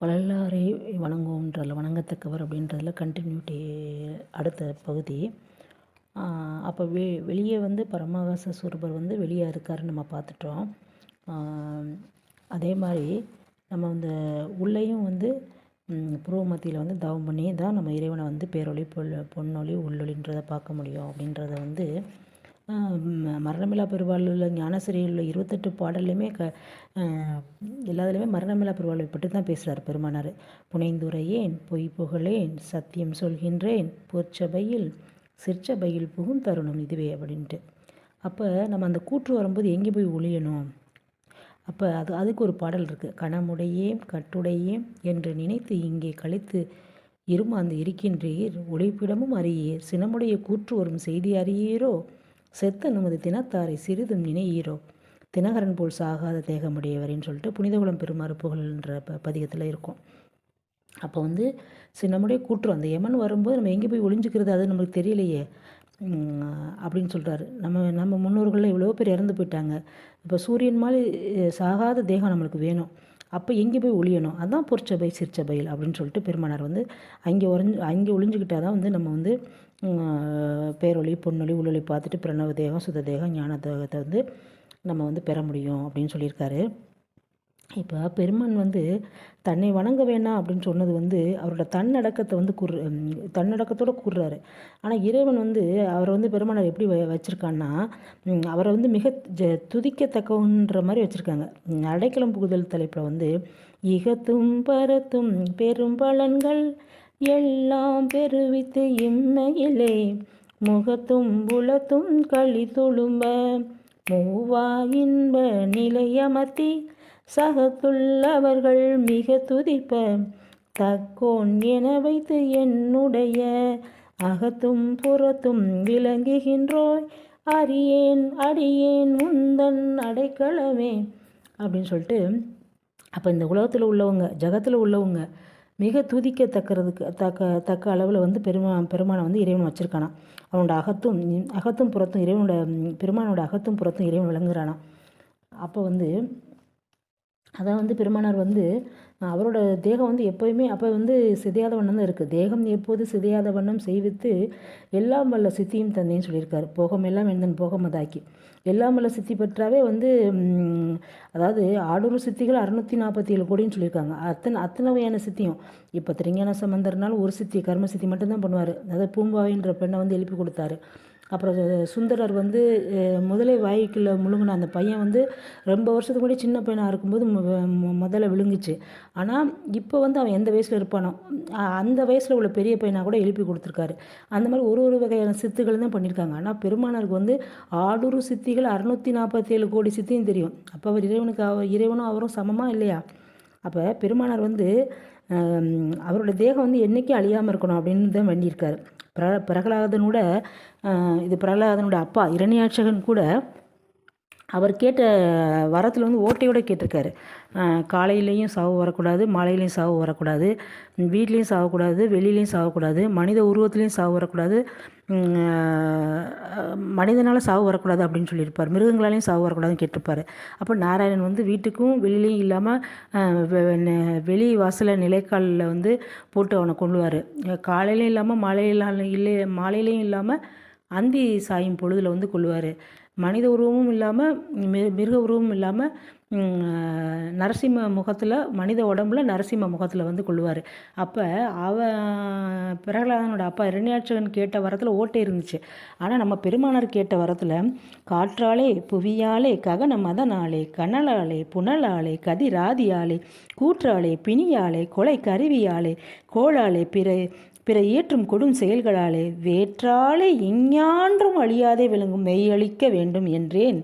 வள்ளலாரை வணங்குவோன்றதில் வணங்கத்தக்கவர் அப்படின்றதுல கண்டினியூட்டி அடுத்த பகுதி. அப்போ வெ வெளியே வந்து பரமஹாச ஸ்வரூபர் வந்து வெளியே இருக்காருன்னு நம்ம பார்த்துட்டோம். அதே மாதிரி நம்ம வந்து உள்ளேயும் வந்து புருவ மத்தியில் வந்து தவம் பண்ணி தான் நம்ம இறைவனை வந்து பேரொளி பொல் பொன்னொளி உள்ளொளின்றதை பார்க்க முடியும் அப்படின்றத வந்து மரணமில்லா பெருவாளில் ஞானசிரியில் உள்ள இருபத்தெட்டு பாடல்லையுமே க எல்லாத்துலேயுமே மரணமில்லா பெருவாழ்வை பற்றி தான் பேசுகிறார் பெருமானார். புனைந்துரையேன் பொய் புகழேன் சத்தியம் சொல்கின்றேன் பொற்சபையில் சிற்சபையில் புகும் தருணம் இதுவே அப்படின்ட்டு. அப்போ நம்ம அந்த கூற்று வரும்போது எங்கே போய் ஒழியணும்? அப்போ அது அதுக்கு ஒரு பாடல் இருக்குது கணமுடையே கட்டுடையே என்று நினைத்து இங்கே கழித்து இருமாந்து இருக்கின்றீர் ஒளிப்பிடமும் அறியீர் சினமுடைய கூற்று வரும் செய்தி அறியீரோ செத்த நமது தினத்தாரை சிறிதும் நினையீரோ? தினகரன் போல் சாகாத தேகமுடையவரின்னு சொல்லிட்டு புனிதகுலம் பெருமாறு புகழ்ன்ற ப பதிகத்தில் இருக்கும். அப்போ வந்து சரி நம்முடைய கூற்று அந்த யமன் வரும்போது நம்ம எங்கே போய் ஒளிஞ்சிக்கிறது அது நம்மளுக்கு தெரியலையே. அப்படின்னு சொல்கிறாரு நம்ம நம்ம முன்னோர்களில் இவ்வளோ பேர் இறந்து போயிட்டாங்க. இப்போ சூரியன் மாதிரி சாகாத தேகம் நம்மளுக்கு வேணும். அப்போ எங்கே போய் ஒழியணும் அதுதான் பொற்சபை சிற்சபையில் அப்படின்னு சொல்லிட்டு பெருமானார் வந்து அங்கே உறைஞ்சி அங்கே ஒளிஞ்சுக்கிட்டால் தான் வந்து நம்ம வந்து பேரொளி பொன்னொளி உள்ளொளி பார்த்துட்டு பிரணவ தேகம் சுத தேகம் ஞான தேகத்தை வந்து நம்ம வந்து பெற முடியும் அப்படின்னு சொல்லியிருக்காரு. இப்போ பெருமான் வந்து தன்னை வணங்க வேணாம் அப்படின்னு சொன்னது வந்து அவரோட தன்னடக்கத்தை வந்து குர் தன்னடக்கத்தோடு கூறுறாரு. ஆனால் இறைவன் வந்து அவரை வந்து பெருமானார் எப்படி வ வச்சுருக்கான்னா அவரை வந்து மிக ஜ துதிக்கத்தக்கன்ற மாதிரி வச்சுருக்காங்க. அடைக்கலம் புகுதல் தலைப்பில் வந்து இகத்தும் பரத்தும் பெரும் பலன்கள் எல்லாம் பெருவித்து இம்மையிலே முகத்தும் புலத்தும் களி துளும்ப மூவா இன்ப நிலையமத்தி சகத்துள்ளவர்கள் மிக துதிப்ப தக்கோன் என வைத்து என்னுடைய அகத்தும் புறத்தும் விளங்குகின்றோய். அரியேன் அடியேன் முந்தன் அடைக்கலமே. அப்படின்னு சொல்லிட்டு அப்போ இந்த உலகத்தில் உள்ளவங்க ஜகத்தில் உள்ளவங்க மிக துதிக்கத்தக்கிறதுக்கு தக்க தக்க அளவில் வந்து பெருமா பெருமானை வந்து இறைவன் வச்சுருக்கானா அவனோட அகத்தும் அகத்தும் புறத்தும் இறைவனோட பெருமானோட அகத்தும் புறத்தும் இறைவன் விளங்குறானா அப்போ வந்து அதான் வந்து பெருமானார் வந்து அவரோட தேகம் வந்து எப்போயுமே அப்போ வந்து சிதையாத வண்ணம் தான் இருக்குது தேகம் எப்போது சிதையாத வண்ணம் செய்வித்து எல்லாம் வல்ல சித்தியும் தந்தேன்னு சொல்லியிருக்காரு. போகம் எல்லாம் எந்தன் போகமதாக்கி எல்லாம் வல்ல சித்தி பெற்றாவே வந்து அதாவது ஆடூர் சித்திகள் அறுநூற்றி நாற்பத்தி ஏழு கோடின்னு சொல்லியிருக்காங்க. அத்தனை அத்தனை வகையான சித்தியும். இப்போ திருஞான சம்பந்தர்னாலும் ஒரு சித்தி கர்ம சித்தி மட்டும்தான் பண்ணுவார். அதாவது பூம்பாவின்ற பெண்ணை வந்து எழுப்பி கொடுத்தாரு. அப்புறம் சுந்தரர் வந்து முதலை வாய்க்குள்ளே முழுங்கின அந்த பையன் வந்து ரொம்ப வருஷத்துக்கு முன்னாடி சின்ன பையனாக இருக்கும்போது முதல்ல விழுங்குச்சு ஆனால் இப்போ வந்து அவன் எந்த வயசில் இருப்பானோ அந்த வயசில் உள்ள பெரிய பையனாக கூட எழுப்பி கொடுத்துருக்காரு. அந்த மாதிரி ஒரு ஒரு வகையான சித்துக்கள் தான் பண்ணியிருக்காங்க. ஆனால் பெருமானாருக்கு வந்து ஆடூர் சித்திகள் அறுநூற்றி நாற்பத்தேழு கோடி சித்தியும் தெரியும். அப்போ அவர் இறைவனுக்கு அவர் இறைவனும் அவரும் சமமாக இல்லையா? அப்போ பெருமானார் வந்து அவரோட தேகம் வந்து என்றைக்கும் அழியாமல் இருக்கணும் அப்படின்னு தான் வேண்டியிருக்காரு. பிர பிரகலாதனோட இது பிரகலாதனோட அப்பா இரணியாட்சகன் கூட அவர் கேட்ட வரத்தில் வந்து ஓட்டையோடு கேட்டிருக்காரு. காலையிலையும் சாவு வரக்கூடாது மாலையிலையும் சாவு வரக்கூடாது வீட்லேயும் சாகக்கூடாது வெளியிலையும் சாகக்கூடாது மனித உருவத்துலேயும் சாவு வரக்கூடாது மனிதனால் சாவு வரக்கூடாது அப்படின்னு சொல்லியிருப்பார். மிருகங்களாலையும் சாவு வரக்கூடாதுன்னு கேட்டிருப்பார். அப்போ நாராயணன் வந்து வீட்டுக்கும் வெளியிலையும் இல்லாமல் வெளி வாசலில் நிலைக்காலில் வந்து போட்டு அவனை கொள்ளுவார் காலையிலையும் இல்லாமல் மாலையிலாம் இல்லை மாலையிலையும் இல்லாமல் அந்தி சாயும் பொழுதில் வந்து கொள்ளுவார். மனித உருவமும் இல்லாமல் மிருக உருவமும் இல்லாமல் நரசிம்ம முகத்தில் மனித உடம்புல நரசிம்ம முகத்தில் வந்து கொள்ளுவார். அப்போ அவ பிரகலாதனோட அப்பா இரண்யாட்சகன் கேட்ட வரத்தில் ஓட்டை இருந்துச்சு. ஆனால் நம்ம பெருமானார் கேட்ட வரத்தில் காற்றாலே புவியாலே ககன மதனாலே கனலாலே புனலாலே கதிராதியாலே கூற்றாலே பிணியாலே கொலை கருவியாலே கோளாலே பிற பிற ஏற்றும் கொடும் செயல்களாலே வேற்றாலே இஞ்ஞான்றும் அழியாதே விளங்கும் மெய்யளிக்க வேண்டும் என்றேன்.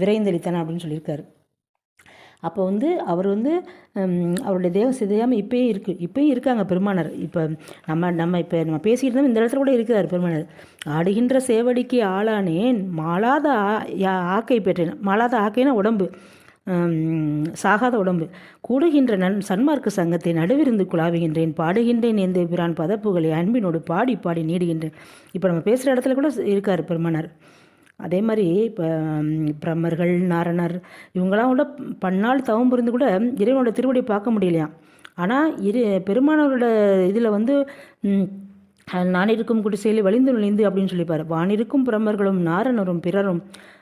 விரைந்தளித்தன அப்படின்னு சொல்லியிருக்காரு. அப்போ வந்து அவர் வந்து அவருடைய தேவம் சிதையாமல் இப்போயே இருக்குது இப்போயும் இருக்காங்க பெருமானர். இப்போ நம்ம நம்ம இப்போ நம்ம பேசிக்கிட்டு தான் இந்த இடத்துல கூட இருக்கிறார் பெருமானர். ஆடுகின்ற சேவடிக்கு ஆளானேன் மாளாத ஆக்கை பெற்றேன். மாளாத ஆக்கைனா உடம்பு. சாகாத உடம்பு. கூடுகின்ற நன் சன்மார்க்க சங்கத்தை நடுவிருந்து குழாவுகின்றேன் பாடுகின்றேன் எந்த பிரான் பதப்புகளை அன்பினோடு பாடி பாடி நீடுகின்றேன் இப்போ நம்ம பேசுகிற இடத்துல கூட இருக்கார் பெருமானார் அதே மாதிரி இப்போ பிரம்மர்கள் நாரணர் இவங்களாம் கூட பன்னாள் தவம் புரிந்து கூட இறைவனோட திருவடியை பார்க்க முடியலையா ஆனால் இரு பெருமானவரோட இதில் வந்து ம், நான் இருக்கும் குடிசையில் வலிந்து நுழைந்து அப்படின்னு சொல்லிப்பார். வானிருக்கும் பிரமர்களும் நாரணரும் பிறரும்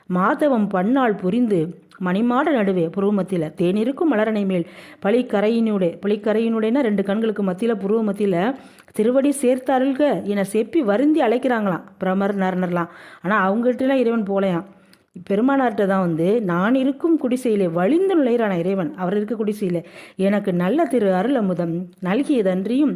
மாதவம் பண்ணால் புரிந்து மணிமாட நடுவே புருவமத்தியில் தேனிருக்கும் மலரணை மேல் பழிக்கரையினுடைய பழிக்கரையினுடையனா ரெண்டு கண்களுக்கு மத்தியில் புருவ மத்தியில் திருவடி சேர்த்தாருள்க என செப்பி வருந்தி அழைக்கிறாங்களாம் பிரமர் நரணர்லாம். ஆனால் அவங்ககிட்டலாம் இறைவன் போலையாம். பெருமானார்கிட்ட தான் வந்து நான் இருக்கும் குடிசையிலே வழிந்து நுழைகிறான இறைவன்? அவர் இருக்க குடிசையில் எனக்கு நல்ல திரு அருள் அமுதம் நல்கியதன்றியும்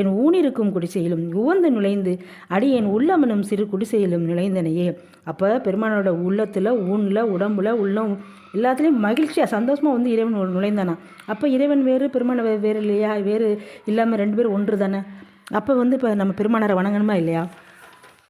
என் ஊனிருக்கும் குடிசையிலும் உவந்து நுழைந்து அடி என் உள்ளமனும் சிறு குடிசையிலும் நுழைந்தனையே. அப்போ பெருமானோட உள்ளத்தில் ஊனில் உடம்புல உள்ளம் எல்லாத்துலேயும் மகிழ்ச்சியாக சந்தோஷமாக வந்து இறைவன் நுழைந்தானா? அப்போ இறைவன் வேறு பெருமான வேறு இல்லையா? வேறு இல்லாமல் ரெண்டு பேரும் ஒன்று தானே? அப்போ வந்து இப்போ நம்ம பெருமானாரை வணங்கணுமா இல்லையா?